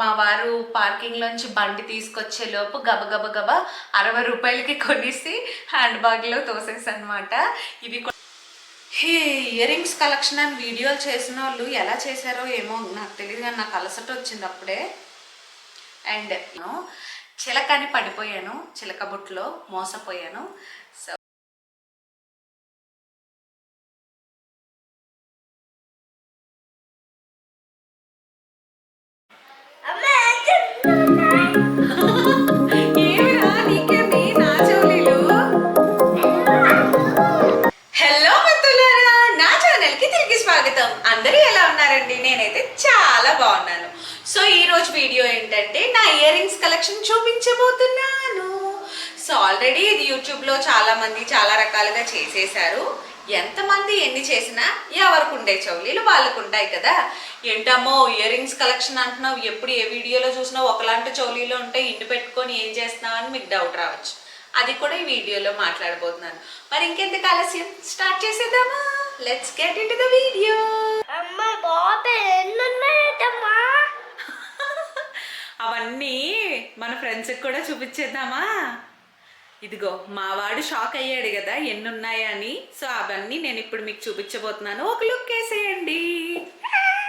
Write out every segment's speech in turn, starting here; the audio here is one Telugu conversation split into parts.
మా వారు పార్కింగ్ లోంచి బండి తీసుకొచ్చే లోపు గబ గబ గబ అరవై రూపాయలకి కొనేసి హ్యాండ్ బ్యాగ్లో తోసేసనమాట ఇవి ఈ ఇయర్ రింగ్స్ కలెక్షన్ అని వీడియోలు చేసిన వాళ్ళు ఎలా చేశారో ఏమో నాకు తెలియదు కానీ నాకు అలసట వచ్చింది అప్పుడే. అండ్ చిలక చిలకని పడిపోయాను చిలక బుట్లో మోసపోయాను. అందరూ ఎలా ఉన్నారండి? నేనైతే చాలా బాగున్నాను. సో ఈరోజు వీడియో ఏంటంటే నా ఇయర్ రింగ్స్ కలెక్షన్ చూపించబోతున్నాను. సో ఆల్రెడీ ఇది యూట్యూబ్లో చాలా మంది చాలా రకాలుగా చేసేసారు ఎంతమంది ఎన్ని చేసినా ఎవరికి ఉండే చౌలీలు వాళ్ళకు ఉంటాయి కదా. ఏంటమ్మో ఇయర్ రింగ్స్ కలెక్షన్ అంటున్నావు. ఎప్పుడు ఏ వీడియోలో చూసినా ఒకలాంటి చౌలీలు ఉంటాయి ఇంటి పెట్టుకొని ఏం చేస్తున్నావు అని మీకు డౌట్ రావచ్చు. అది కూడా ఈ వీడియోలో మాట్లాడబోతున్నాను. మరి ఇంకెందుకు ఆలస్యం? స్టార్ట్ చేసేద్దామా? Let's get in the video అమ్మ బాబే ఎన్నున్నాయటమ్మా? అవన్నీ మన ఫ్రెండ్స్కి కూడా చూపించేద్దామా? ఇదిగో మా వాడు షాక్ అయ్యాడు కదా ఎన్ని ఉన్నాయని సో అవన్నీ నేను ఇప్పుడు మీకు చూపించబోతున్నాను. ఒక లుక్ వేసేయండి.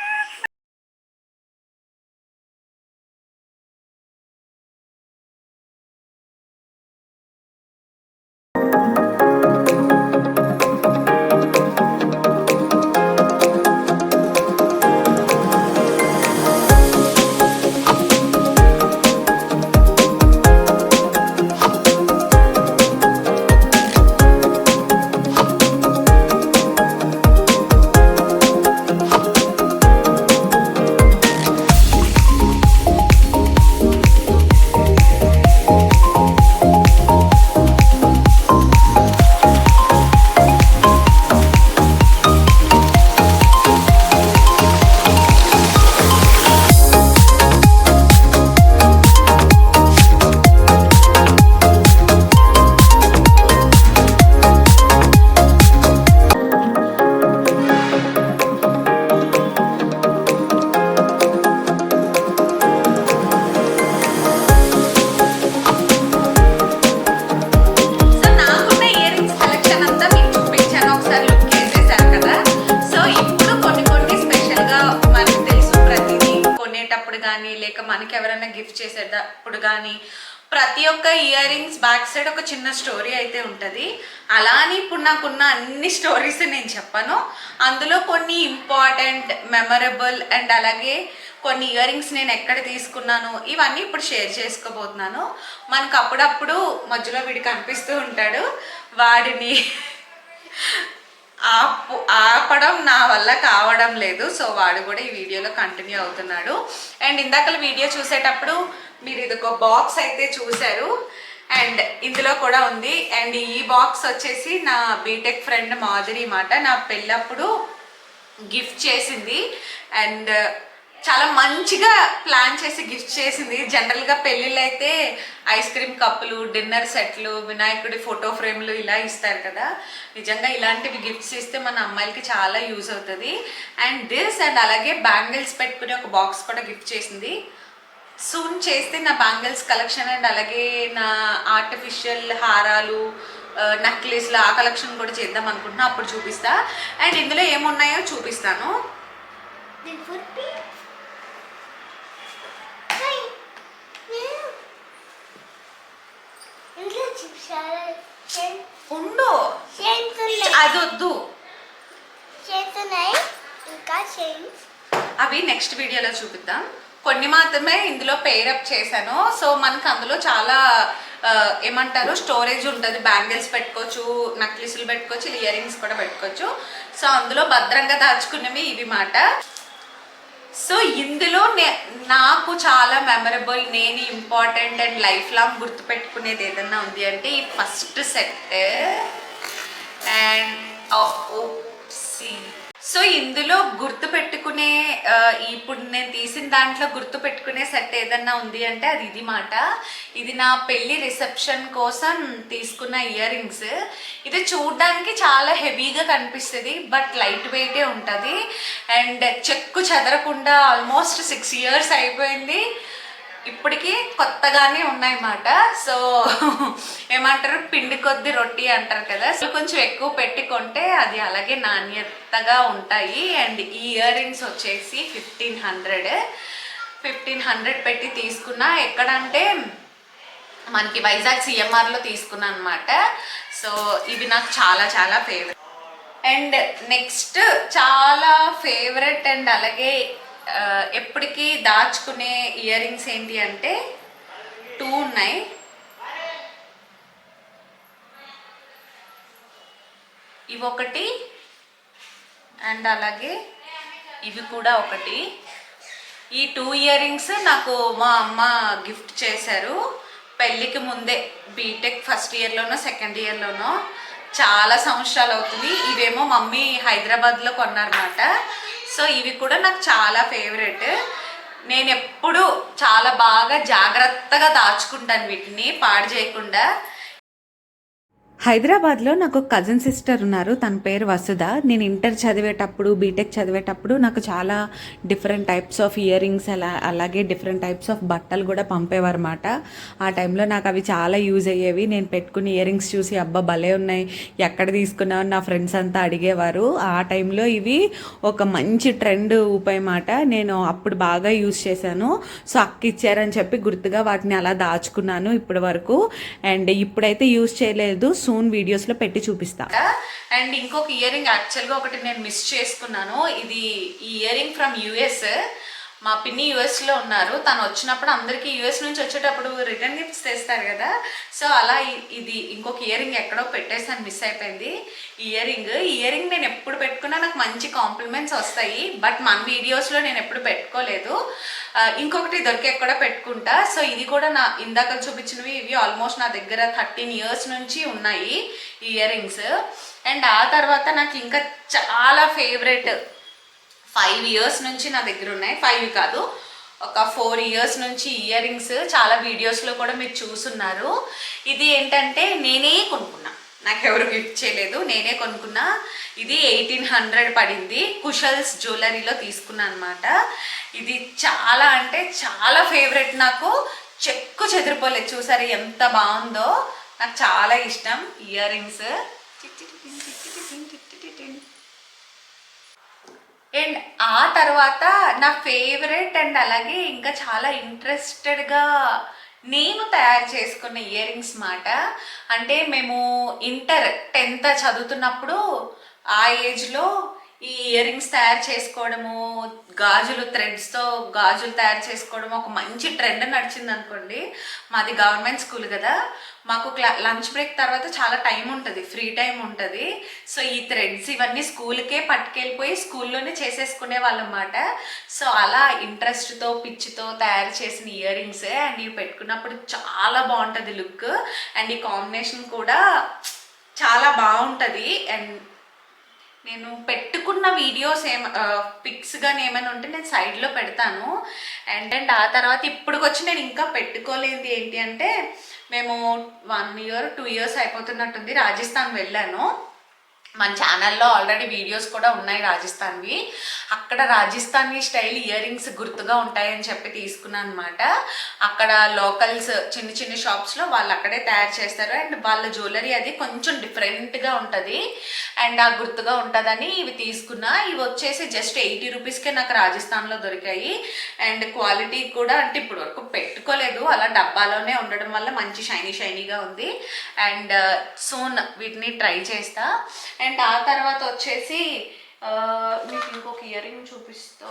ఇయర్ రింగ్స్ బ్యాక్ సైడ్ ఒక చిన్న స్టోరీ అయితే ఉంటుంది. అలా అని ఇప్పుడు నాకున్న అన్ని స్టోరీస్ నేను చెప్పాను. అందులో కొన్ని ఇంపార్టెంట్ మెమరబుల్ అండ్ అలాగే కొన్ని ఇయర్ రింగ్స్ నేను ఎక్కడ తీసుకున్నాను ఇవన్నీ ఇప్పుడు షేర్ చేసుకోబోతున్నాను. మనకు అప్పుడప్పుడు మధ్యలో వీడు కనిపిస్తూ ఉంటాడు. వాడిని ఆపు ఆపడం నా వల్ల కావడం లేదు. సో వాడు కూడా ఈ వీడియోలో కంటిన్యూ అవుతున్నాడు. అండ్ ఇందాకల వీడియో చూసేటప్పుడు మీరు ఇది ఒక బాక్స్ అయితే చూశారు. అండ్ ఇందులో కూడా ఉంది. అండ్ ఈ బాక్స్ వచ్చేసి నా బీటెక్ ఫ్రెండ్ మాధురి మాట. నా పెళ్ళప్పుడు గిఫ్ట్ చేసింది. అండ్ చాలా మంచిగా ప్లాన్ చేసి గిఫ్ట్ చేసింది. జనరల్గా పెళ్ళిళ్ళు అయితే ఐస్ క్రీమ్ కప్పులు డిన్నర్ సెట్లు వినాయకుడి ఫోటో ఫ్రేమ్లు ఇలా ఇస్తారు కదా. నిజంగా ఇలాంటివి గిఫ్ట్స్ ఇస్తే మన అమ్మాయిలకి చాలా యూజ్ అవుతుంది. అండ్ దిస్ అండ్ అలాగే బ్యాంగిల్స్ పెట్టుకుని ఒక బాక్స్ కూడా గిఫ్ట్ చేసింది. సూన్ చేస్తే నా బ్యాంగిల్స్ కలెక్షన్ అండ్ అలాగే నా ఆర్టిఫిషియల్ హారాలు నెక్లెస్లు ఆ కలెక్షన్ కూడా చేద్దాం అనుకుంటున్నా. అప్పుడు చూపిస్తా. అండ్ ఇందులో ఏమున్నాయో చూపిస్తాను. ఉండు. చేస్తున్నాయి అది వద్దు. చేస్తున్నాయి ఇంకా చైన్స్ అవి నెక్స్ట్ వీడియోలో చూపిద్దాం. కొన్ని మాత్రమే ఇందులో పేరప్ చేశాను. సో మనకు అందులో చాలా ఏమంటారు స్టోరేజ్ ఉంటుంది. బ్యాంగిల్స్ పెట్టుకోవచ్చు నక్లిసులు పెట్టుకోవచ్చు ఇయర్ రింగ్స్ కూడా పెట్టుకోవచ్చు. సో అందులో భద్రంగా దాచుకున్నవి ఇవి మాట. సో ఇందులో నే- నాకు చాలా మెమరబుల్ నేను ఇంపార్టెంట్ అండ్ లైఫ్ లాంగ్ గుర్తుపెట్టుకునేది ఏదన్నా ఉంది అంటే ఈ first set and see so ఇందులో గుర్తు పెట్టుకునే ఇప్పుడు నేను తీసిన దాంట్లో గుర్తు పెట్టుకునే సెట్ ఏదన్నా ఉంది అంటే అది ఇది మాట. ఇది నా పెళ్ళి రిసెప్షన్ కోసం తీసుకున్న ఇయర్ రింగ్స్ ఇది చూడడానికి చాలా హెవీగా కనిపిస్తుంది బట్ లైట్ వెయిటే ఉంటుంది. అండ్ చెక్కు చెదరకుండా ఆల్మోస్ట్ సిక్స్ ఇయర్స్ అయిపోయింది. ఇప్పటికీ కొత్తగానే ఉన్నాయన్నమాట. సో ఏమంటారు? పిండి కొద్ది రొట్టి అంటారు కదా. సో కొంచెం ఎక్కువ పెట్టి కొంటే అది అలాగే నాణ్యతగా ఉంటాయి. అండ్ ఈ ఇయర్ రింగ్స్ వచ్చేసి ఫిఫ్టీన్ హండ్రెడ్. ఫిఫ్టీన్ హండ్రెడ్ పెట్టి తీసుకున్నా ఎక్కడంటే మనకి వైజాగ్ సిఎంఆర్లో తీసుకున్నాను అనమాట సో ఇవి నాకు చాలా చాలా ఫేవరెట్ అండ్ నెక్స్ట్ చాలా ఫేవరెట్ అండ్ అలాగే ఎప్పటికీ దాచుకునే ఇయర్ రింగ్స్ ఏంటి అంటే టూ ఉన్నాయి. ఇవి ఒకటి అండ్ అలాగే ఇవి కూడా ఒకటి. ఈ టూ ఇయర్ రింగ్స్ నాకు మా అమ్మ గిఫ్ట్ చేశారు. పెళ్ళికి ముందే బీటెక్ ఫస్ట్ ఇయర్లోనో సెకండ్ ఇయర్లోనో. చాలా సంవత్సరాలు అవుతుంది. ఇవేమో మమ్మీ హైదరాబాద్లో కొన్నారన్నమాట. సో ఇవి కూడా నాకు చాలా ఫేవరెట్. నేను ఎప్పుడు చాలా బాగా జాగ్రత్తగా దాచుకుంటాను వీటిని పాడు చేయకుండా. హైదరాబాద్లో నాకు ఒక కజిన్ సిస్టర్ ఉన్నారు. తన పేరు వసుధ. నేను ఇంటర్ చదివేటప్పుడు బీటెక్ చదివేటప్పుడు నాకు చాలా different types of ear rings అలా అలాగే డిఫరెంట్ టైప్స్ ఆఫ్ బట్టలు కూడా పంపేవారనమాట ఆ టైంలో నాకు అవి చాలా యూజ్ అయ్యేవి. నేను పెట్టుకుని ఇయర్ రింగ్స్ చూసి అబ్బా భలే ఉన్నాయి. ఎక్కడ తీసుకున్నావు నా ఫ్రెండ్స్ అంతా అడిగేవారు. ఆ టైంలో ఇవి ఒక మంచి ట్రెండ్ ఊపాయమాట నేను అప్పుడు బాగా యూజ్ చేశాను. సో అక్క ఇచ్చారని చెప్పి గుర్తుగా వాటిని అలా దాచుకున్నాను ఇప్పటి వరకు. అండ్ ఇప్పుడైతే యూజ్ చేయలేదు. సూన్ వీడియోస్లో పెట్టి చూపిస్తా. అండ్ ఇంకొక ఇయర్ రింగ్ యాక్చువల్గా ఒకటి నేను మిస్ చేసుకున్నాను. ఇది ఈ ఇయర్ రింగ్ ఫ్రమ్ యుఎస్ మా పిన్ని యుఎస్లో ఉన్నారు. తను వచ్చినప్పుడు అందరికీ యుఎస్ నుంచి వచ్చేటప్పుడు రిటర్న్ గిఫ్ట్స్ తెస్తారు కదా. సో అలా ఇది ఇంకొక ఇయరింగ్ ఎక్కడో పెట్టేసాను మిస్ అయిపోయింది. ఇయరింగ్ ఇయరింగ్ నేను ఎప్పుడు పెట్టుకున్నా నాకు మంచి కాంప్లిమెంట్స్ వస్తాయి. బట్ మన వీడియోస్లో నేను ఎప్పుడు పెట్టుకోలేదు. ఇంకొకటి దొరికే కూడా పెట్టుకుంటా. సో ఇది కూడా నా ఇందాక చూపించినవి ఇవి ఆల్మోస్ట్ నా దగ్గర థర్టీన్ ఇయర్స్ నుంచి ఉన్నాయి ఇయరింగ్స్ ఇయర్ రింగ్స్ అండ్ ఆ తర్వాత నాకు ఇంకా చాలా ఫేవరెట్ ఫైవ్ ఇయర్స్ నుంచి నా దగ్గర ఉన్నాయి. ఫైవ్ కాదు ఒక ఫోర్ ఇయర్స్ నుంచి ఇయర్ రింగ్స్ చాలా వీడియోస్లో కూడా మీరు చూసున్నారు. ఇది ఏంటంటే నేనే కొనుక్కున్నా. నాకు ఎవరు గిఫ్ట్ చేయలేదు నేనే కొనుక్కున్నా. ఇది ఎయిటీన్ హండ్రెడ్ పడింది. కుషల్స్ జ్యువెలరీలో తీసుకున్నా అనమాట ఇది చాలా అంటే చాలా ఫేవరెట్ నాకు. చెక్కు చెదిరిపోలేదు. చూసారు ఎంత బాగుందో? నాకు చాలా ఇష్టం. ఇయర్ రింగ్స్ అండ్ ఆ తర్వాత నా ఫేవరెట్ అండ్ అలాగే ఇంకా చాలా ఇంట్రెస్టెడ్గా నేను తయారు చేసుకున్న ఇయర్ రింగ్స్ మాట. అంటే మేము ఇంటర్ టెన్త్ చదువుతున్నప్పుడు ఆ ఏజ్లో ఈ ఇయర్ రింగ్స్ తయారు చేసుకోవడము గాజులు థ్రెడ్స్తో గాజులు తయారు చేసుకోవడం ఒక మంచి ట్రెండ్ నడిచింది అనుకోండి. మాది గవర్నమెంట్ స్కూల్ కదా. మాకు లంచ్ బ్రేక్ తర్వాత చాలా టైం ఉంటుంది ఫ్రీ టైం ఉంటుంది. సో ఈ థ్రెడ్స్ ఇవన్నీ స్కూల్కే పట్టుకెళ్ళిపోయి స్కూల్లోనే చేసేసుకునే వాళ్ళమాట సో అలా ఇంట్రెస్ట్తో పిచ్చితో తయారు చేసిన ఇయర్ రింగ్స్ అండ్ ఇవి పెట్టుకున్నప్పుడు చాలా బాగుంటుంది లుక్. అండ్ ఈ కాంబినేషన్ కూడా చాలా బాగుంటుంది. అండ్ నేను పెట్టుకున్న వీడియోస్ ఏమ పిక్స్ కానీ ఏమైనా ఉంటే నేను సైడ్లో పెడతాను. అండ్ అండ్ ఆ తర్వాత ఇప్పటికొచ్చి నేను ఇంకా పెట్టుకోలేదు ఏంటి అంటే మేము వన్ ఇయర్ టూ ఇయర్స్ అయిపోతున్నట్టుంది రాజస్థాన్ వెళ్ళాను. మన ఛానల్లో ఆల్రెడీ వీడియోస్ కూడా ఉన్నాయి రాజస్థాన్వి. అక్కడ రాజస్థానీ స్టైల్ ఇయర్ రింగ్స్ గుర్తుగా ఉంటాయని చెప్పి తీసుకున్నాను అనమాట అక్కడ లోకల్స్ చిన్న చిన్న షాప్స్లో వాళ్ళు అక్కడే తయారు చేస్తారు. అండ్ వాళ్ళ జ్యువెలరీ అది కొంచెం డిఫరెంట్గా ఉంటుంది. అండ్ ఆ గుర్తుగా ఉంటుందని ఇవి తీసుకున్నా. ఇవి వచ్చేసి జస్ట్ ఎయిటీ రూపీస్కే నాకు రాజస్థాన్లో దొరికాయి. అండ్ క్వాలిటీ కూడా అంటే ఇప్పుడు వరకు పెట్టుకోలేదు. అలా డబ్బాలోనే ఉండడం వల్ల మంచి షైనీ షైనీగా ఉంది. అండ్ uh, సూన్ వీటిని ట్రై చేస్తా. అండ్ ఆ తర్వాత వచ్చేసి మీకు ఇంకొక ఇయర్ రింగ్ చూపిస్తా.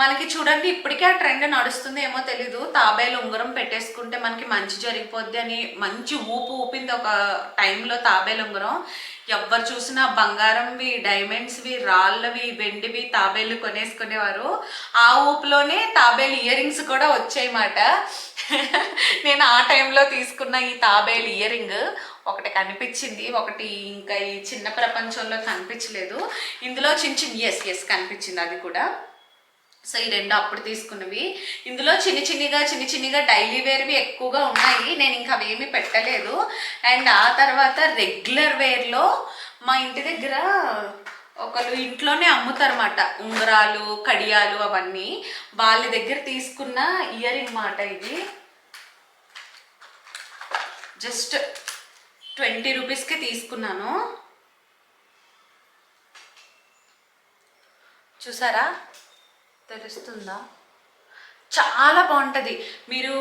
మనకి చూడండి ఇప్పటికే ఆ ట్రెండ్ నడుస్తుంది ఏమో తెలీదు. తాబేలు ఉంగరం పెట్టేసుకుంటే మనకి మంచి జరిగిపోద్ది అని మంచి ఊపు ఊపింది ఒక టైంలో తాబేలు ఉంగరం. ఎవరు చూసినా బంగారంవి డైమండ్స్వి రాళ్ళవి వెండివి తాబేలు కొనేసుకునేవారు. ఆ ఊపులోనే తాబేలు ఇయర్ రింగ్స్ కూడా వచ్చాయన్నమాట నేను ఆ టైంలో తీసుకున్న ఈ తాబేలు ఇయర్ రింగ్ ఒకటి కనిపించింది ఒకటి ఇంకా ఈ చిన్న ప్రపంచంలో కనిపించలేదు. ఇందులో చిన్న చిన్న ఎస్ ఎస్ కనిపించింది అది కూడా. సో ఈ రెండు అప్పుడు తీసుకున్నవి. ఇందులో చిన్న చిన్నగా చిన్న చిన్నగా డైలీ వేర్వి ఎక్కువగా ఉన్నాయి. నేను ఇంకా అవేమీ పెట్టలేదు. అండ్ ఆ తర్వాత రెగ్యులర్ వేర్లో మా ఇంటి దగ్గర ఒకరు ఇంట్లోనే అమ్ముతారన్నమాట. ఉంగరాలు కడియాలు అవన్నీ. వాళ్ళ దగ్గర తీసుకున్న ఇయర్ రింగ్ మాట ఇది. జస్ట్ ట్వంటీ రూపీస్కి తీసుకున్నాను. చూసారా? తెలుస్తుందా? చాలా బాగుంటుంది. మీరు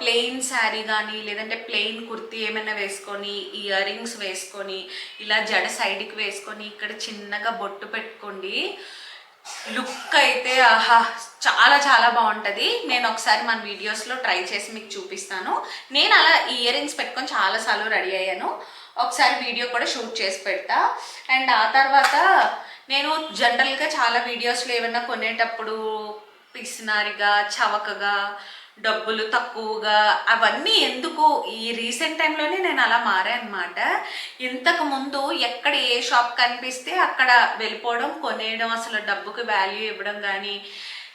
ప్లెయిన్ శారీ కానీ లేదంటే ప్లెయిన్ కుర్తీ ఏమైనా వేసుకొని ఇయర్ రింగ్స్ వేసుకొని ఇలా జడ సైడ్కి వేసుకొని ఇక్కడ చిన్నగా బొట్టు పెట్టుకోండి. లుక్ అయితే ఆహా చాలా చాలా బాగుంటుంది. నేను ఒకసారి మన వీడియోస్లో ట్రై చేసి మీకు చూపిస్తాను. నేను అలా ఇయర్ రింగ్స్ పెట్టుకొని చాలాసార్లు రెడీ అయ్యాను. ఒకసారి వీడియో కూడా షూట్ చేసి పెడతా. అండ్ ఆ తర్వాత నేను జనరల్గా చాలా వీడియోస్లో ఏమైనా కొనేటప్పుడు పిసినారిగా చవకగా డబ్బులు తక్కువగా అవన్నీ ఎందుకు? ఈ రీసెంట్ టైంలోనే నేను అలా మారా అనమాట ఇంతకు ముందు ఎక్కడ ఏ షాప్ కనిపిస్తే అక్కడ వెళ్ళిపోవడం కొనేయడం అసలు డబ్బుకి వాల్యూ ఇవ్వడం కానీ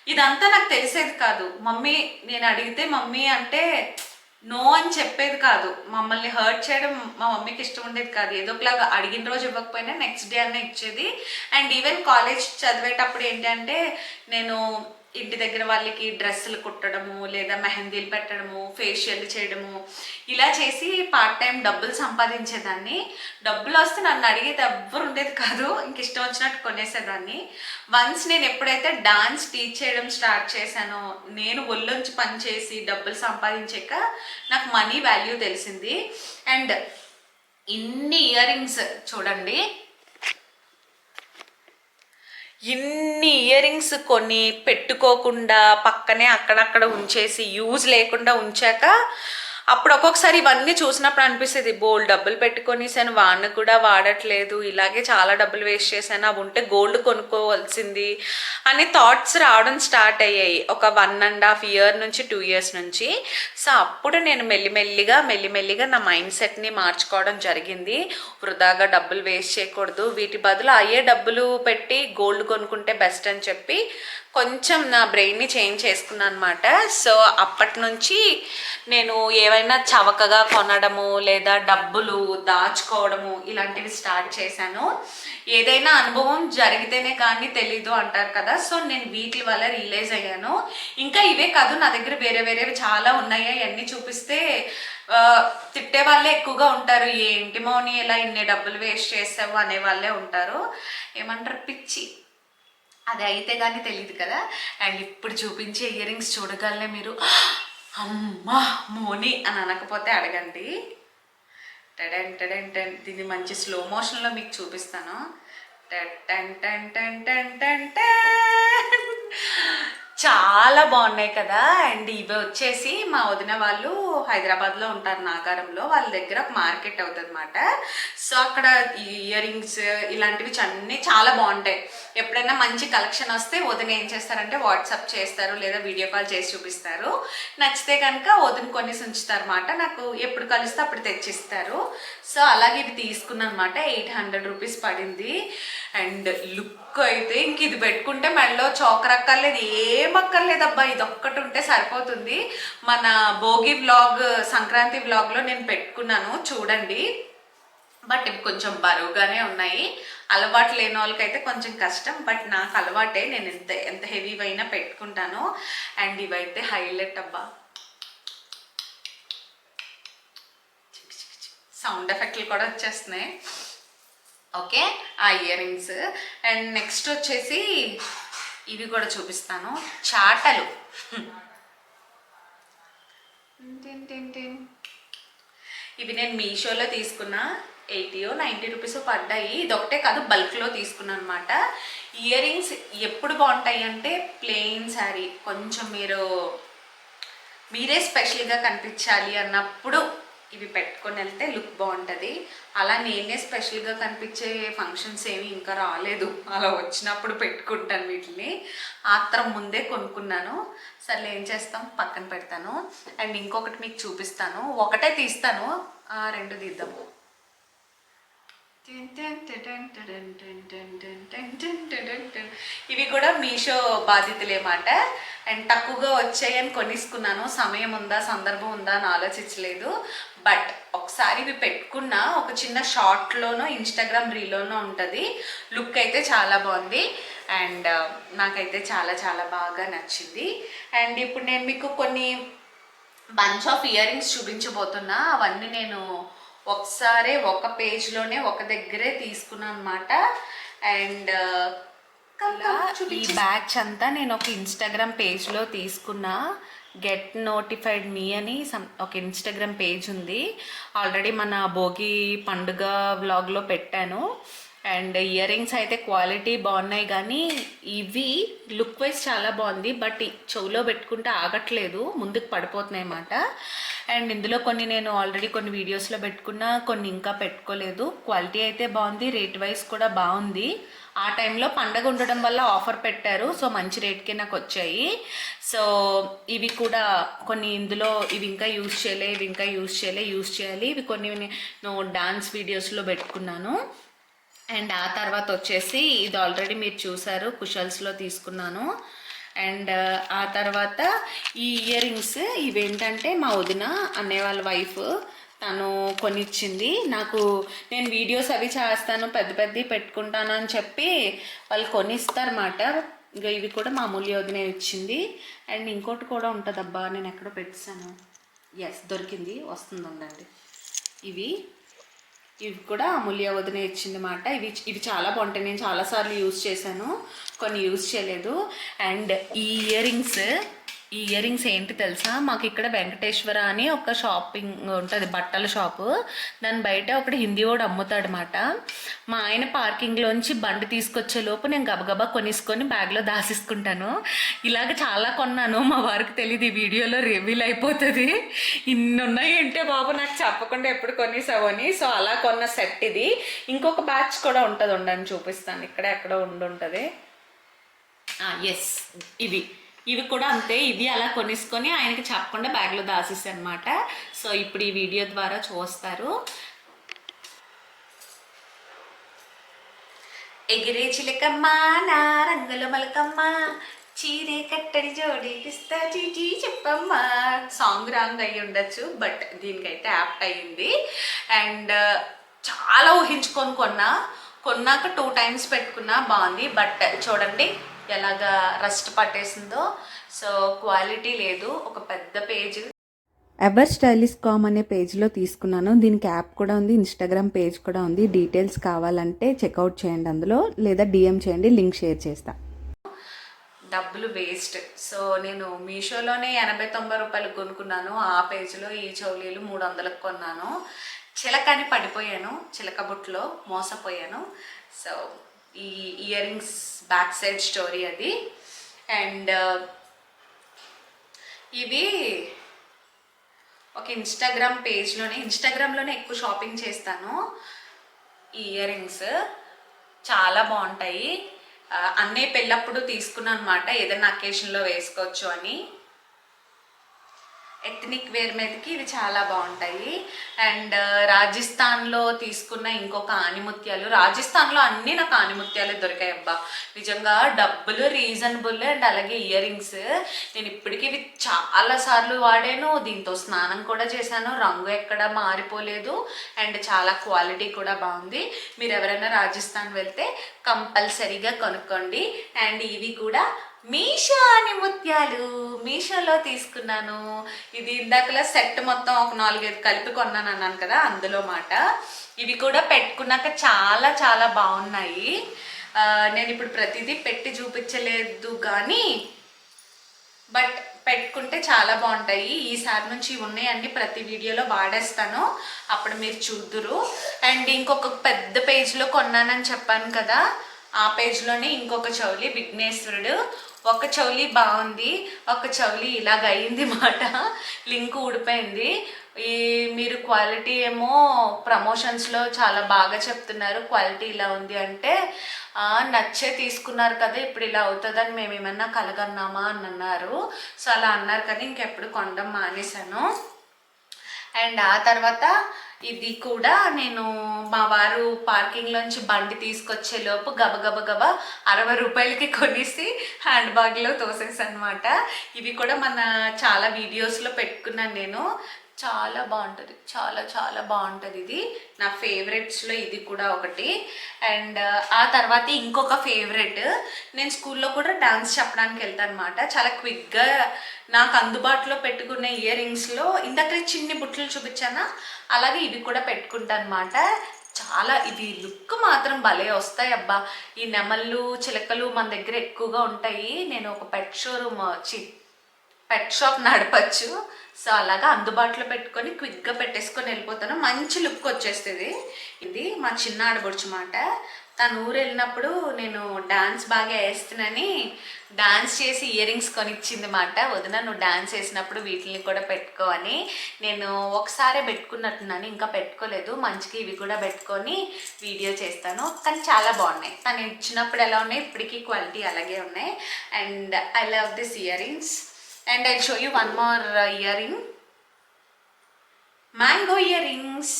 ఇదంతా నాకు తెలిసేది కాదు. మమ్మీ నేను అడిగితే మమ్మీ అంటే నో అని చెప్పేది కాదు. మమ్మల్ని హర్ట్ చేయడం మా మమ్మీకి ఇష్టం ఉండేది కాదు. ఏదో ఒకలాగా అడిగిన రోజు ఇవ్వకపోయినా నెక్స్ట్ డే అన్న ఇచ్చేది. అండ్ ఈవెన్ కాలేజ్ చదివేటప్పుడు ఏంటంటే నేను ఇంటి దగ్గర వాళ్ళకి డ్రెస్సులు కుట్టడము లేదా మెహందీలు పెట్టడము ఫేషియల్ చేయడము ఇలా చేసి పార్ట్ టైం డబ్బులు సంపాదించేదాన్ని. డబ్బులు వస్తే నన్ను అడిగేది ఎవ్వరు ఉండేది కాదు. ఇంక ఇష్టం వచ్చినట్టు కొనేసేదాన్ని. వన్స్ నేను ఎప్పుడైతే డాన్స్ టీచ్ చేయడం స్టార్ట్ చేశానో నేను ఒళ్ళొంచి పని చేసి డబ్బులు సంపాదించాక నాకు మనీ వాల్యూ తెలిసింది. అండ్ ఇన్ని ఇయర్ రింగ్స్ చూడండి ఇన్ని ఇయర్ రింగ్స్ కొని పెట్టుకోకుండా పక్కనే అక్కడక్కడ ఉంచేసి యూజ్ లేకుండా ఉంచాక అప్పుడు ఒక్కొక్కసారి ఇవన్నీ చూసినప్పుడు అనిపిస్తుంది బోల్ డబ్బులు పెట్టుకొనిసాను వాడిని కూడా వాడట్లేదు ఇలాగే చాలా డబ్బులు వేస్ట్ చేశాను అవి ఉంటే గోల్డ్ కొనుక్కోవాల్సింది అని థాట్స్ రావడం స్టార్ట్ అయ్యాయి. ఒక వన్ అండ్ హాఫ్ ఇయర్ నుంచి టూ ఇయర్స్ నుంచి. సో అప్పుడు నేను మెల్లిమెల్లిగా మెల్లిమెల్లిగా నా మైండ్ సెట్ని మార్చుకోవడం జరిగింది. వృధాగా డబ్బులు వేస్ట్ చేయకూడదు వీటి బదులు అయ్యే డబ్బులు పెట్టి గోల్డ్ కొనుక్కుంటే బెస్ట్ అని చెప్పి కొంచెం నా బ్రెయిన్ని చేంజ్ చేసుకున్నాను అనమాట సో అప్పటి నుంచి నేను ఏవైనా చవకగా కొనడము లేదా డబ్బులు దాచుకోవడము ఇలాంటివి స్టార్ట్ చేశాను. ఏదైనా అనుభవం జరిగితేనే కానీ తెలీదు అంటారు కదా. సో నేను వీటి వల్ల రియలైజ్ అయ్యాను. ఇంకా ఇవే కాదు నా దగ్గర వేరే వేరేవి చాలా ఉన్నాయి. అవన్నీ చూపిస్తే తిట్టే వాళ్ళే ఎక్కువగా ఉంటారు. ఏంటి మౌని ఇలా ఇన్ని డబ్బులు వేస్ట్ చేసావు? అనే వాళ్ళే ఉంటారు. ఏమంటారు? పిచ్చి. అది అయితే కానీ తెలియదు కదా. అండ్ ఇప్పుడు చూపించే ఇయర్ రింగ్స్ చూడగలనే మీరు. అమ్మా మోని అని అనకపోతే అడగండి. టెడెన్ టెడెన్ టెన్. దీన్ని మంచి స్లో మోషన్లో మీకు చూపిస్తాను. Ten ten ten ten ten ten ten. చాలా బాగున్నాయి కదా. అండ్ ఇవి వచ్చేసి మా వదిన వాళ్ళు హైదరాబాద్లో ఉంటారు నాగారంలో. వాళ్ళ దగ్గర ఒక మార్కెట్ అవుతుంది అనమాట సో అక్కడ ఇయర్ రింగ్స్ ఇలాంటివి అన్నీ చాలా బాగుంటాయి. ఎప్పుడైనా మంచి కలెక్షన్ వస్తే వదిన ఏం చేస్తారంటే వాట్సాప్ చేస్తారు లేదా వీడియో కాల్ చేసి చూపిస్తారు. నచ్చితే కనుక వదిన కొనేసి ఉంచుతారు అనమాట నాకు ఎప్పుడు కలిస్తే అప్పుడు తెచ్చిస్తారు. సో అలాగే ఇవి తీసుకున్నాను అనమాట ఎయిట్ హండ్రెడ్ రూపీస్ పడింది. అండ్ లుక్ అయితే ఇంక ఇది పెట్టుకుంటే మెడలో చోకరక్కర్లేదు. ఏం ఏమక్కర్లేదబ్బా ఇది ఒక్కటి ఉంటే సరిపోతుంది. మన భోగి వ్లాగ్ సంక్రాంతి వ్లాగ్లో నేను పెట్టుకున్నాను చూడండి. బట్ ఇవి కొంచెం బరువుగానే ఉన్నాయి. అలవాటు లేని వాళ్ళకైతే కొంచెం కష్టం బట్ నాకు అలవాటే. నేను ఎంత ఎంత హెవీ అయినా పెట్టుకుంటాను. అండ్ ఇవైతే హైలైట్ అబ్బా. సౌండ్ ఎఫెక్ట్లు కూడా వచ్చేస్తున్నాయి. ఓకే ఆ ఇయర్ రింగ్స్. అండ్ నెక్స్ట్ వచ్చేసి ఇవి కూడా చూపిస్తాను. చాటలు. ఇవి నేను మీషోలో తీసుకున్న. ఎయిటీయో నైంటీ రూపీస్ పడ్డాయి. ఇదొకటే కాదు బల్క్లో తీసుకున్నాను అనమాట ఇయర్ రింగ్స్ ఎప్పుడు బాగుంటాయి అంటే ప్లెయిన్ శారీ. కొంచెం మీరు మీరే స్పెషల్గా కనిపించాలి అన్నప్పుడు ఇవి పెట్టుకొని వెళ్తే లుక్ బాగుంటుంది అలా నేనే స్పెషల్గా కనిపించే ఫంక్షన్స్ ఏమి ఇంకా రాలేదు అలా వచ్చినప్పుడు పెట్టుకుంటాను వీటిని ఆత్రం ముందే కొనుక్కున్నాను సర్లే ఏం చేస్తాం పక్కన పెడతాను అండ్ ఇంకొకటి మీకు చూపిస్తాను ఒకటే తీస్తాను రెండు తీద్దాము ఇవి కూడా మీషో బాధితులేమాట అండ్ తక్కువగా వచ్చాయని కొనిసుకున్నాను. సమయం ఉందా సందర్భం ఉందా అని ఆలోచించలేదు. బట్ ఒకసారి ఇవి పెట్టుకున్న ఒక చిన్న షార్ట్లోనో ఇన్స్టాగ్రామ్ రీల్లోనో ఉంటుంది. లుక్ అయితే చాలా బాగుంది. అండ్ నాకైతే చాలా చాలా బాగా నచ్చింది. అండ్ ఇప్పుడు నేను మీకు కొన్ని బంచ్ ఆఫ్ ఇయర్ రింగ్స్ చూపించబోతున్నా. అవన్నీ నేను ఒకసారి ఒక పేజ్లోనే ఒక దగ్గరే తీసుకున్నాను అనమాట అండ్ ఈ బ్యాచ్ అంతా నేను ఒక ఇన్స్టాగ్రామ్ పేజ్లో తీసుకున్నా. గెట్ నోటిఫైడ్ మీ అని సమ్ ఒక ఇన్స్టాగ్రామ్ పేజ్ ఉంది. ఆల్రెడీ మన భోగి పండుగ వ్లాగ్లో పెట్టాను. అండ్ ఇయర్ రింగ్స్ అయితే క్వాలిటీ బాగున్నాయి కానీ ఇవి లుక్ వైజ్ చాలా బాగుంది. బట్ చెవులో పెట్టుకుంటే ఆగట్లేదు. ముందుకు పడిపోతున్నాయి అన్నమాట. అండ్ ఇందులో కొన్ని నేను ఆల్రెడీ కొన్ని వీడియోస్లో పెట్టుకున్నా కొన్ని ఇంకా పెట్టుకోలేదు. క్వాలిటీ అయితే బాగుంది రేట్ వైజ్ కూడా బాగుంది. ఆ టైంలో పండగ ఉండడం వల్ల ఆఫర్ పెట్టారు సో మంచి రేట్కే నాకు వచ్చాయి. సో ఇవి కూడా కొన్ని ఇందులో ఇవి ఇంకా యూజ్ చేయలే ఇవి ఇంకా యూజ్ చేయలే యూజ్ చేయాలి. ఇవి కొన్ని నేను డాన్స్ వీడియోస్లో పెట్టుకున్నాను. అండ్ ఆ తర్వాత వచ్చేసి ఇది ఆల్రెడీ మీరు చూసారు కుషల్స్లో తీసుకున్నాను. అండ్ ఆ తర్వాత ఈ ఇయర్ రింగ్స్ ఇవేంటంటే మా వదిన అన్నయ్య వాళ్ళ వైఫ్ తను కొనిచ్చింది. నాకు నేను వీడియోస్ అవి చేస్తాను పెద్ద పెద్ద పెట్టుకుంటాను అని చెప్పి వాళ్ళు కొనిస్తారన్నమాట. ఇంకా ఇవి కూడా మామూలు యోధనే వదిన ఇచ్చింది. అండ్ ఇంకోటి కూడా ఉంటుందబ్బా నేను ఎక్కడో పెట్టాను ఎస్ దొరికింది వస్తుంది ఉండండి ఇవి ఇవి కూడా అమూల్య వదిన ఇచ్చింది మాట ఇవి ఇవి చాలా బాగుంటాయి. నేను చాలాసార్లు యూజ్ చేశాను. కొన్ని యూజ్ చేయలేదు. అండ్ ఈ ఇయర్ రింగ్స్ ఈ ఇయర్ రింగ్స్ ఏంటి తెలుసా? మాకు ఇక్కడ వెంకటేశ్వర అని ఒక షాపింగ్ ఉంటుంది బట్టల షాపు. దాని బయట ఒకటి హిందీ వాడు అమ్ముతాడనమాట మా ఆయన పార్కింగ్లోంచి బండి తీసుకొచ్చే లోపు నేను గబగబా కొనిసుకొని బ్యాగ్లో దాసేసుకుంటాను. ఇలాగ చాలా కొన్నాను మా వారికి తెలియదు ఈ వీడియోలో రివీల్ అయిపోతుంది. ఇన్ని ఉన్నాయంటే బాబు నాకు చెప్పకుండా ఎప్పుడు కొనేసావు అని. సో అలా కొన్న సెట్ ఇది. ఇంకొక బ్యాచ్ కూడా ఉంటుంది ఉండని చూపిస్తాను. ఇక్కడ ఎక్కడో ఉండి ఉంటుంది ఎస్ ఇవి. ఇవి కూడా అంతే ఇవి అలా కొనేసుకొని ఆయనకి చెప్పకుండా బ్యాగ్లో దాసేసి అనమాట సో ఇప్పుడు ఈ వీడియో ద్వారా చూస్తారు. ఎగిరే చిలకమ్మ నా రంగుల మలకమ్మ చీరే కట్టడి జోడీకిస్తా చీచీ చెప్పమ్మ. సాంగ్ రాంగ్ అయ్యి ఉండొచ్చు బట్ దీనికైతే యాప్ట్ అయ్యింది. అండ్ చాలా ఊహించుకొని కొన్నా. కొన్నాక టూ టైమ్స్ పెట్టుకున్నా బాగుంది బట్ చూడండి ఎలాగా రస్ట్ పట్టేసిందో. సో క్వాలిటీ లేదు. ఒక పెద్ద పేజ్ ఎవర్ స్టైలిష్ కామ్ అనే పేజ్లో తీసుకున్నాను. దీనికి యాప్ కూడా ఉంది ఇన్స్టాగ్రామ్ పేజ్ కూడా ఉంది. డీటెయిల్స్ కావాలంటే చెక్అవుట్ చేయండి అందులో. లేదా డిఎం చేయండి లింక్ షేర్ చేస్తా. డబ్బులు వేస్ట్ సో నేను మీషోలోనే ఎనభై తొంభై రూపాయలు కొనుక్కున్నాను. ఆ పేజ్లో ఈ చౌలీలు మూడు వందలకు కొన్నాను. చిలకని పడిపోయాను. చిలక బుట్లో మోసపోయాను. సో ఈ ear rings back side story అది అండ్ uh, ఇవి ఒక ఇన్స్టాగ్రామ్ పేజ్లోనే ఇన్స్టాగ్రామ్లోనే ఎక్కువ షాపింగ్ చేస్తాను. ఇయర్ రింగ్స్ చాలా బాగుంటాయి. అన్నీ అన్నయ్య పెళ్ళప్పుడు తీసుకున్నాను అనమాట ఏదైనా అకేషన్లో వేసుకోవచ్చు అని. ఎథ్నిక్ వేర్ మీదకి ఇవి చాలా బాగుంటాయి. అండ్ uh, రాజస్థాన్లో తీసుకున్న ఇంకొక ఆనిముత్యాలు రాజస్థాన్లో అన్నీ నాకు ఆనిముత్యాలు దొరికాయి అబ్బా నిజంగా డబ్బులు రీజనబుల్ అండ్ అలాగే ఇయర్ రింగ్స్ నేను ఇప్పటికీ ఇవి చాలా సార్లు వాడాను. దీంతో స్నానం కూడా చేశాను. రంగు ఎక్కడ మారిపోలేదు. అండ్ చాలా క్వాలిటీ కూడా బాగుంది. మీరు ఎవరైనా రాజస్థాన్ వెళ్తే కంపల్సరీగా కొనుక్కోండి. అండ్ ఇవి కూడా మీషో అని ముత్యాలు మీషోలో తీసుకున్నాను. ఇది ఇందాకలా సెట్ మొత్తం ఒక నాలుగైదు కలిపి కొన్నాను అన్నాను కదా అందులో మాట. ఇవి కూడా పెట్టుకున్నాక చాలా చాలా బాగున్నాయి. నేను ఇప్పుడు ప్రతిదీ పెట్టి చూపించలేదు కానీ బట్ పెట్టుకుంటే చాలా బాగుంటాయి. ఈసారి నుంచి ఇవి ఉన్నాయన్నీ ప్రతి వీడియోలో వాడేస్తాను. అప్పుడు మీరు చూద్దురు. అండ్ ఇంకొక పెద్ద పేజ్లో కొన్నానని చెప్పాను కదా ఆ పేజ్లోనే ఇంకొక చౌలి విఘ్నేశ్వరుడు. ఒక చౌలి బాగుంది ఒక చౌలి ఇలాగ అయింది మాట. లింక్ ఊడిపోయింది. ఈ మీరు క్వాలిటీ ఏమో ప్రమోషన్స్లో చాలా బాగా చెప్తున్నారు క్వాలిటీ ఇలా ఉంది అంటే నచ్చే తీసుకున్నారు కదా ఇప్పుడు ఇలా అవుతుందని మేము ఏమన్నా కలగన్నామా అని అన్నారు. సో అలా అన్నారు కదా ఇంకెప్పుడు కొనడం మానేశాను. అండ్ ఆ తర్వాత ఇది కూడా నేను మా వారు పార్కింగ్ లోంచి బండి తీసుకొచ్చే లోపు గబ గబ అరవై రూపాయలకి కొనేసి హ్యాండ్ బ్యాగ్లో తోసేసనమాట ఇవి కూడా మన చాలా వీడియోస్లో పెట్టుకున్నాను నేను. చాలా బాగుంటుంది. చాలా చాలా బాగుంటుంది ఇది. నా ఫేవరెట్స్లో ఇది కూడా ఒకటి. అండ్ ఆ తర్వాత ఇంకొక ఫేవరెట్ నేను స్కూల్లో కూడా డ్యాన్స్ చెప్పడానికి వెళ్తాను అనమాట చాలా క్విక్గా నాకు అందుబాటులో పెట్టుకునే ఇయర్ రింగ్స్లో ఇందాక చిన్ని బుట్టలు చూపించానా? అలాగే ఇవి కూడా పెట్టుకుంటాను అనమాట చాలా ఇవి లుక్ మాత్రం భలే వస్తాయి అబ్బా. ఈ నెమళ్ళు చిలకలు మన దగ్గర ఎక్కువగా ఉంటాయి. నేను ఒక పెట్ షోరూమ్ చి పెట్ షాప్ నడపచ్చు. సో అలాగా అందుబాటులో పెట్టుకొని క్విక్గా పెట్టేసుకొని వెళ్ళిపోతాను. మంచి లుక్ వచ్చేస్తుంది. ఇది మా చిన్న ఆడబొడుచు మాట. తను ఊరు వెళ్ళినప్పుడు నేను డాన్స్ బాగా వేస్తున్నానని డాన్స్ చేసి ఇయర్ రింగ్స్ కొనిచ్చింది మాట. వదిన నువ్వు డాన్స్ వేసినప్పుడు వీటిని కూడా పెట్టుకో అని నేను ఒకసారి పెట్టుకున్నట్టున్నాను. ఇంకా పెట్టుకోలేదు. మంచిగా ఇవి కూడా పెట్టుకొని వీడియో చేస్తాను. కానీ చాలా బాగున్నాయి. తను ఇచ్చినప్పుడు ఎలా ఉన్నాయి? ఇప్పటికీ క్వాలిటీ అలాగే ఉన్నాయి. And I love this ear rings. And I show you one more ear ring mango ear rings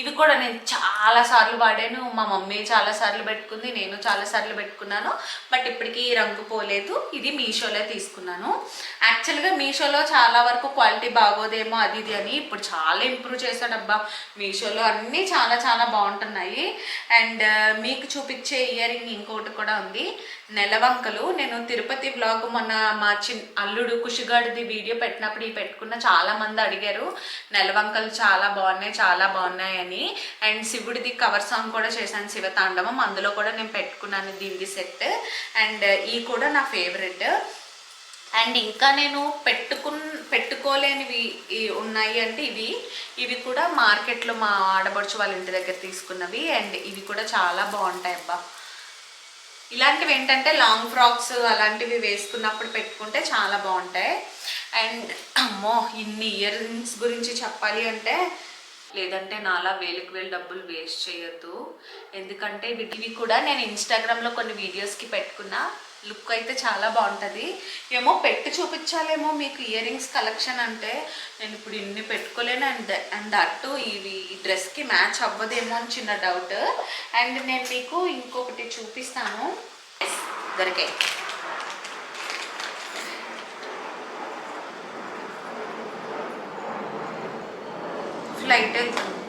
ఇవి కూడా నేను చాలా సార్లు వాడాను. మా మమ్మీ చాలా సార్లు పెట్టుకుంది నేను చాలా సార్లు పెట్టుకున్నాను. బట్ ఇప్పటికీ రంగు పోలేదు. ఇది మీషోలో తీసుకున్నాను. యాక్చువల్గా మీషోలో చాలా వరకు క్వాలిటీ బాగోదేమో అది ఇది అని ఇప్పుడు చాలా ఇంప్రూవ్ చేశాడబ్బా. మీషోలో అన్నీ చాలా చాలా బాగుంటున్నాయి. అండ్ uh, మీకు చూపించే ఇయర్ రింగ్ ఇంకోటి కూడా ఉంది. నెలవంకలు. నేను తిరుపతి బ్లాగ్ మొన్న మా చిన్ అల్లుడు కుషిగాడిది వీడియో పెట్టినప్పుడు ఈ పెట్టుకున్న చాలా మంది అడిగారు నెలవంకలు చాలా బాగున్నాయి చాలా బాగున్నాయి అని. అండ్ శివుడిది కవర్ సాంగ్ కూడా చేశాను శివతాండవం. అందులో కూడా నేను పెట్టుకున్నాను దీనిది సెట్ అండ్ ఈ కూడా నా ఫేవరెట్ అండ్ ఇంకా నేను పెట్టుకున్ పెట్టుకోలేనివి ఉన్నాయి అంటే ఇవి. ఇవి కూడా మార్కెట్లో మా ఆడబడుచు వాళ్ళ ఇంటి దగ్గర తీసుకున్నవి. అండ్ ఇవి కూడా చాలా బాగుంటాయి అబ్బా ఇలాంటివి ఏంటంటే లాంగ్ ఫ్రాక్స్ అలాంటివి వేసుకున్నప్పుడు పెట్టుకుంటే చాలా బాగుంటాయి. అండ్ అమ్మో ఇన్ని ఇయర్ రింగ్స్ గురించి చెప్పాలి అంటే లేదంటే నాలా వేలకు వేలు డబ్బులు వేస్ట్ చేయొద్దు. ఎందుకంటే వీటివి కూడా నేను ఇన్స్టాగ్రామ్లో కొన్ని వీడియోస్కి పెట్టుకున్నా. లుక్ అయితే చాలా బాగుంటుంది. ఏమో పెట్టి చూపించాలేమో మీకు ఇయర్ రింగ్స్ కలెక్షన్ అంటే. నేను ఇప్పుడు ఇన్ని పెట్టుకోలేను అండ్ అండ్ అటు ఇవి ఈ డ్రెస్కి మ్యాచ్ అవ్వదేమో అని చిన్న డౌట్ అండ్ నేను మీకు ఇంకొకటి చూపిస్తాను. దొరికాయి ఫ్లైట్ వెళ్తుంది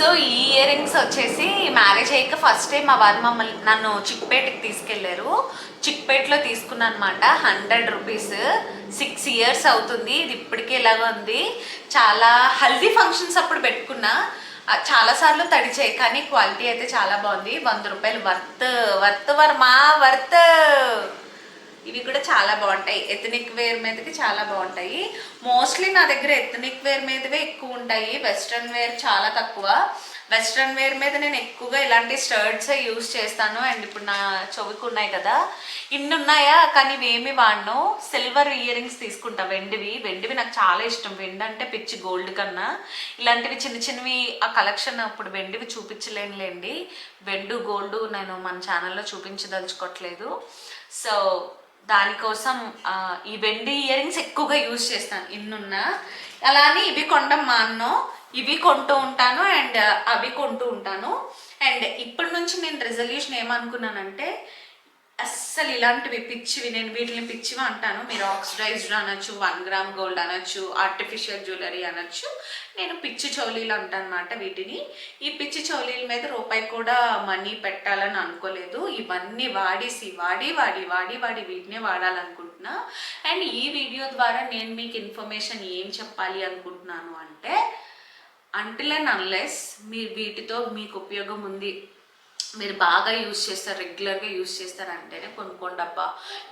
సో ఈ ఇయర్ రింగ్స్ వచ్చేసి మ్యారేజ్ అయ్యాక ఫస్ట్ టైం మా వారు మమ్మల్ని నన్ను చిక్పేటకి తీసుకెళ్ళారు చిక్పేటలో తీసుకున్నాను అనమాట హండ్రెడ్ రూపీస్ సిక్స్ ఇయర్స్ అవుతుంది. ఇది ఇప్పటికే ఇలాగ ఉంది. చాలా హల్దీ ఫంక్షన్స్ అప్పుడు పెట్టుకున్నా. చాలాసార్లు తడిచాయి కానీ క్వాలిటీ అయితే చాలా బాగుంది. వంద రూపాయలు వర్త్ వర్త్ వర్మా వర్త్ ఇవి కూడా చాలా బాగుంటాయి. ఎథనిక్ వేర్ మీదకి చాలా బాగుంటాయి. మోస్ట్లీ నా దగ్గర ఎథనిక్ వేర్ మీదవే ఎక్కువ ఉంటాయి. వెస్ట్రన్ వేర్ చాలా తక్కువ. వెస్ట్రన్ వేర్ మీద నేను ఎక్కువగా ఇలాంటి స్టర్ట్స్ యూస్ చేస్తాను. అండ్ ఇప్పుడు నా చెవికి ఉన్నాయి కదా. ఇన్ని ఉన్నాయా? కానీ ఇవేమి వాడను. సిల్వర్ ఇయర్ రింగ్స్ తీసుకుంటా. వెండివి. వెండివి నాకు చాలా ఇష్టం. వెండి అంటే పిచ్చి గోల్డ్ కన్నా. ఇలాంటివి చిన్న చిన్నవి ఆ కలెక్షన్ అప్పుడు వెండివి చూపించలేనులేండి. వెండు గోల్డ్ నేను మన ఛానల్లో చూపించదలుచుకోవట్లేదు సో దానికోసం ఈ వెండి ఇయర్ రింగ్స్ ఎక్కువగా యూజ్ చేస్తాను. ఇన్నున్నా అలానే ఇవి కొనడం మాన్నో ఇవి కొంటూ ఉంటాను అండ్ అవి కొంటూ ఉంటాను. అండ్ ఇప్పటి నుంచి నేను రెజల్యూషన్ ఏమనుకున్నానంటే అస్సలు ఇలాంటివి పిచ్చివి నేను వీటిని పిచ్చివి అంటాను. మీరు ఆక్సిడైజ్డ్ అనొచ్చు వన్ గ్రామ్ గోల్డ్ అనొచ్చు ఆర్టిఫిషియల్ జ్యువెలరీ అనొచ్చు. నేను పిచ్చి చౌలీలు అంటానమాట వీటిని. ఈ పిచ్చి చౌలీల మీద రూపాయి కూడా మనీ పెట్టాలని అనుకోలేదు. ఇవన్నీ వాడేసి వాడి వాడి వాడి వాడి వీటినే వాడాలనుకుంటున్నా. అండ్ ఈ వీడియో ద్వారా నేను మీకు ఇన్ఫర్మేషన్ ఏం చెప్పాలి అనుకుంటున్నాను అంటే అంటిల్ అండ్ అన్లెస్ మీరు వీటితో మీకు ఉపయోగం ఉంది. మీరు బాగా యూజ్ చేస్తారు రెగ్యులర్గా యూజ్ చేస్తారంటేనే కొనుక్కోండి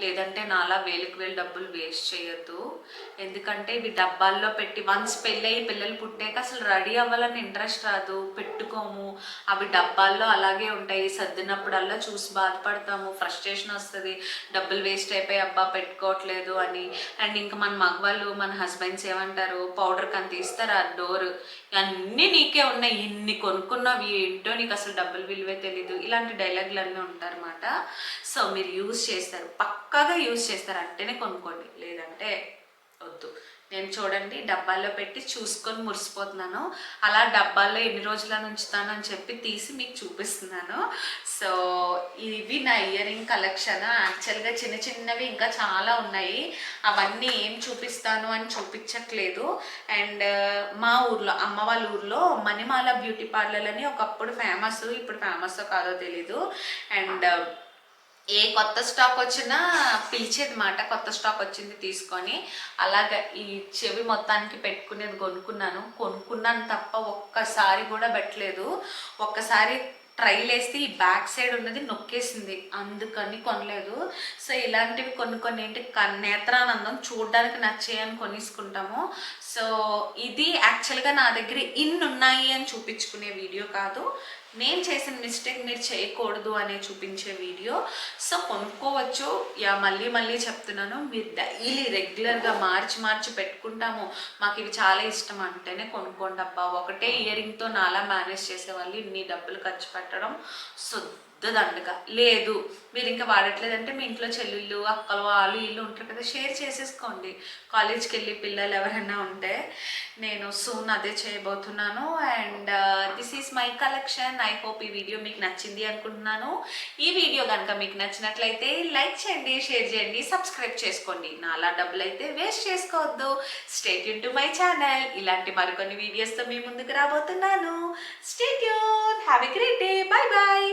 లేదంటే నాలా వేలకు వేలు డబ్బులు వేస్ట్ చేయొద్దు. ఎందుకంటే ఇవి డబ్బాల్లో పెట్టి వన్స్ పెళ్ళయి పిల్లలు పుట్టాక అసలు రెడీ అవ్వాలని ఇంట్రెస్ట్ రాదు. పెట్టుకోము. అవి డబ్బాల్లో అలాగే ఉంటాయి. సర్దినప్పుడల్లా చూసి బాధపడతాము. ఫ్రస్ట్రేషన్ వస్తుంది. డబ్బులు వేస్ట్ అయిపోయి అబ్బా పెట్టుకోవట్లేదు అని. అండ్ ఇంకా మన మగవాళ్ళు మన హస్బెండ్స్ ఏమంటారు? పౌడర్ కని తీస్తారు ఆ డోర్. అన్నీ నీకే ఉన్నాయి. ఇన్ని కొనుక్కున్నావు ఏంటో నీకు అసలు డబ్బులు విలువే తెలీదు. ఇలాంటి డైలాగులు అన్నీ ఉంటారన్నమాట. సో మీరు యూజ్ చేస్తారు. పక్కాగా యూజ్ చేస్తారు. అంటేనే కొనుక్కోండి. లేదంటే వద్దు. నేను చూడండి డబ్బాల్లో పెట్టి చూసుకొని మురిసిపోతున్నాను. అలా డబ్బాల్లో ఎన్ని రోజుల ఉంచుతాను అని చెప్పి తీసి మీకు చూపిస్తున్నాను. సో ఇవి నా ఇయర్ రింగ్ కలెక్షన్ యాక్చువల్గా చిన్న చిన్నవి ఇంకా చాలా ఉన్నాయి. అవన్నీ ఏం చూపిస్తాను అని చూపించట్లేదు. అండ్ మా ఊర్లో అమ్మ వాళ్ళ ఊర్లో మణిమాల బ్యూటీ పార్లర్ అని ఒకప్పుడు ఫేమస్ ఇప్పుడు ఫేమస్ కాదో తెలీదు. అండ్ ఏ కొత్త స్టాక్ వచ్చినా పిలిచేది మాట కొత్త స్టాక్ వచ్చింది తీసుకొని అలాగే ఈ చెవి మొత్తానికి పెట్టుకునేది కొనుక్కున్నాను. కొనుక్కున్నాను తప్ప ఒక్కసారి కూడా పెట్టలేదు. ఒక్కసారి ట్రైల్ వేస్తే ఈ బ్యాక్ సైడ్ ఉన్నది నొక్కేసింది. అందుకని కొనలేదు. సో ఇలాంటివి కొన్ని కొన్ని ఏంటి నేత్రానందం చూడడానికి నచ్చేయని కొనేసుకుంటాము. సో ఇది యాక్చువల్గా నా దగ్గర ఇన్ని ఉన్నాయి అని చూపించుకునే వీడియో కాదు. నేను చేసిన మిస్టేక్ మీరు చేయకూడదు అనే చూపించే వీడియో. సో కొనుక్కోవచ్చు. యా మళ్ళీ మళ్ళీ చెప్తున్నాను. మీరు డైలీ రెగ్యులర్గా మార్చి మార్చి పెట్టుకుంటాము. మాకు ఇవి చాలా ఇష్టం అంటేనే కొనుక్కోండి అబ్బా ఒకటే ఇయరింగ్తో నాలా మేనేజ్ చేసే వాళ్ళు ఇన్ని డబ్బులు ఖర్చు పెట్టడం. సో దండగా లేదు మీరు ఇంకా వాడట్లేదంటే మీ ఇంట్లో చెల్లెళ్ళు అక్కలు వాళ్ళు వీళ్ళు ఉంటారు కదా షేర్ చేసేసుకోండి. కాలేజ్కి వెళ్ళి పిల్లలు ఎవరైనా ఉంటే నేను సూన్ అదే చేయబోతున్నాను. And this is my collection I hope ఈ వీడియో మీకు నచ్చింది అనుకుంటున్నాను. ఈ వీడియో కనుక మీకు నచ్చినట్లయితే లైక్ చేయండి షేర్ చేయండి సబ్స్క్రైబ్ చేసుకోండి. నాలా డబ్బులు అయితే వేస్ట్ చేసుకోవద్దు. స్టేట్యూన్ టు మై ఛానల్ ఇలాంటి మరికొన్ని వీడియోస్తో మీ ముందుకు రాబోతున్నాను. Stay tuned have a great day bye bye